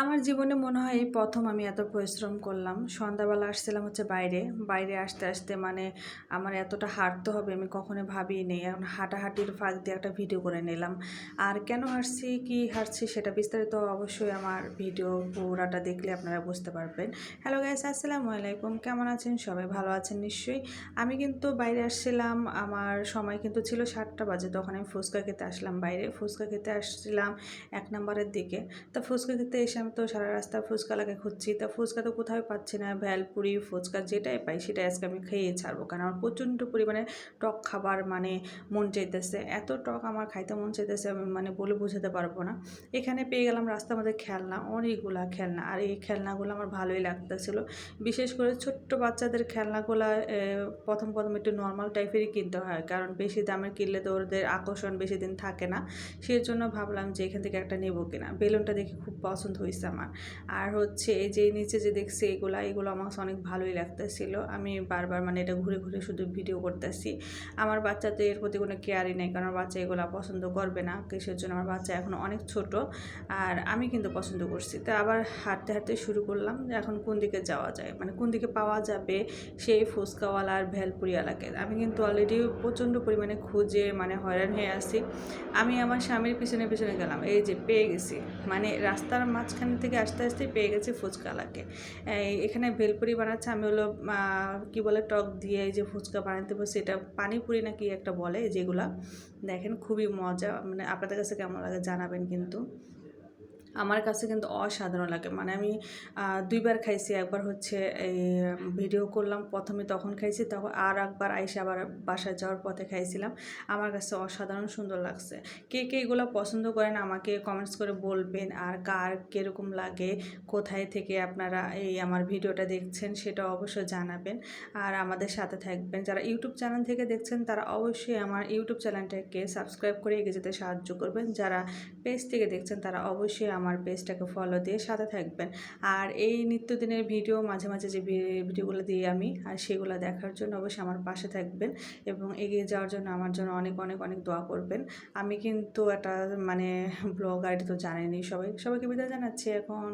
আমার জীবনে মনে হয় এই প্রথম আমি এত পরিশ্রম করলাম। সন্ধ্যাবেলা আসছিলাম হচ্ছে বাইরে। বাইরে আসতে আসতে মানে আমার এতটা হাঁটতে হবে আমি কখনো ভাবিই নেই। এখন হাঁটাহাঁটির ফাঁক দিয়ে একটা ভিডিও করে নিলাম। আর কেন হাঁটছি, কি হাঁটছি সেটা বিস্তারিত অবশ্যই আমার ভিডিও পুরাটা দেখলে আপনারা বুঝতে পারবেন। হ্যালো গাইস আসসালামু আলাইকুম। কেমন আছেন? সবাই ভালো আছেন নিশ্চয়ই। আমি কিন্তু বাইরে আসছিলাম। আমার সময় কিন্তু ছিল সাতটা বাজে। তখন আমি ফুচকা খেতে আসলাম বাইরে। ফুচকা খেতে আসছিলাম এক নম্বরের দিকে। তা ফুচকা খেতে এসে আমি তো সারা রাস্তা ফুচকা লাগে খুঁজছি। তা ফুচকা তো কোথাও পাচ্ছি না? ভ্যালপুরি ফুচকা যেটাই পাই সেটাই আজকে আমি খেয়ে ছাড়বো। কারণ আমার প্রচণ্ড পরিমাণে টক খাবার মানে মন চাইতেছে। এত টক আমার খাইতে মন চাইতেছে আমি মানে বলে বোঝাতে পারব না। এখানে পেয়ে গেলাম রাস্তার মধ্যে খেলনা, অনেকগুলা খেলনা। আর এই খেলনাগুলো আমার ভালোই লাগতেছিল। বিশেষ করে ছোট্ট বাচ্চাদের খেলনাগুলো প্রথম প্রথম একটু নর্মাল টাইপেরই কিনতে হয়। কারণ বেশি দামের কিনলে তো ওদের আকর্ষণ বেশি দিন থাকে না। সেই জন্য ভাবলাম যে এখান থেকে একটা নেব কিনা। বেলুনটা দেখে খুব পছন্দ হয়েছে। আমার। আর হচ্ছে এই যে নিচে যে দেখছি এগুলো এগুলো আমার অনেক ভালোই লাগতেছিল। আমি বারবার মানে এটা ঘুরে ঘুরে শুধু ভিডিও করতেছি। আমার বাচ্চা তো এর প্রতি কোনো কেয়ারই নেই, কারণ বাচ্চা এগুলো পছন্দ করবে না কিসের জন্য? আমার বাচ্চা এখন অনেক ছোট আর আমি কিন্তু পছন্দ করছি। তো আবার হাঁটতে হাঁটতে শুরু করলাম যে এখন কোন দিকে যাওয়া যায়? মানে কোন দিকে পাওয়া যাবে সেই ফুচকাওয়ালা আর ভেলপুরিওয়ালাকে আমি কিন্তু অলরেডি প্রচণ্ড পরিমাণে খুঁজে মানে হয়রান হয়ে আসি আমি আমার স্বামীর পিছনে পিছনে গেলাম। এই যে পেয়ে গেছি। মানে রাস্তার মাঝখান থেকে আস্তে আস্তে পেয়ে গেছি ফুচকালাকে। এখানে ভেলপুরি বানাচ্ছে, আমি হলো কি বলে, টক দিয়ে যে ফুচকা বানাতে বসে এটা পানিপুরি না কি একটা বলে যেগুলা। দেখেন, খুবই মজা মানে আপনাদের কাছে কেমন লাগে জানাবেন কিন্তু। আমার কাছে কিন্তু অসাধারণ লাগে। মানে আমি দুইবার খাইছি, একবার হচ্ছে এই ভিডিও করলাম, প্রথমে তখন খাইছি, তখন আর একবার আইসে আবার বাসায় যাওয়ার পথে খাইছিলাম। আমার কাছে অসাধারণ সুন্দর লাগছে। কে কে এগুলো পছন্দ করেন আমাকে কমেন্টস করে বলবেন, আর কার কীরকম লাগে, কোথায় থেকে আপনারা এই আমার ভিডিওটা দেখছেন সেটা অবশ্যই জানাবেন। আর আমাদের সাথে থাকবেন, যারা ইউটিউব চ্যানেল থেকে দেখছেন, তারা অবশ্যই আমার ইউটিউব চ্যানেলটাকে সাবস্ক্রাইব করে এগিয়ে যেতে সাহায্য করবেন। যারা পেজ থেকে দেখছেন, তারা অবশ্যই আমার পেজটাকে ফলো দিয়ে সাথে থাকবেন। আর এই নিত্যদিনের ভিডিও মাঝে মাঝে যে ভিডিওগুলো দিই আমি, আর সেগুলো দেখার জন্য অবশ্যই আমার পাশে থাকবেন এবং এগিয়ে যাওয়ার জন্য আমার জন্য অনেক অনেক অনেক দোয়া করবেন। আমি কিন্তু একটা মানে ব্লগ আইডি তো জানেনি সবাই, সবাইকে বিদায় জানাচ্ছি এখন।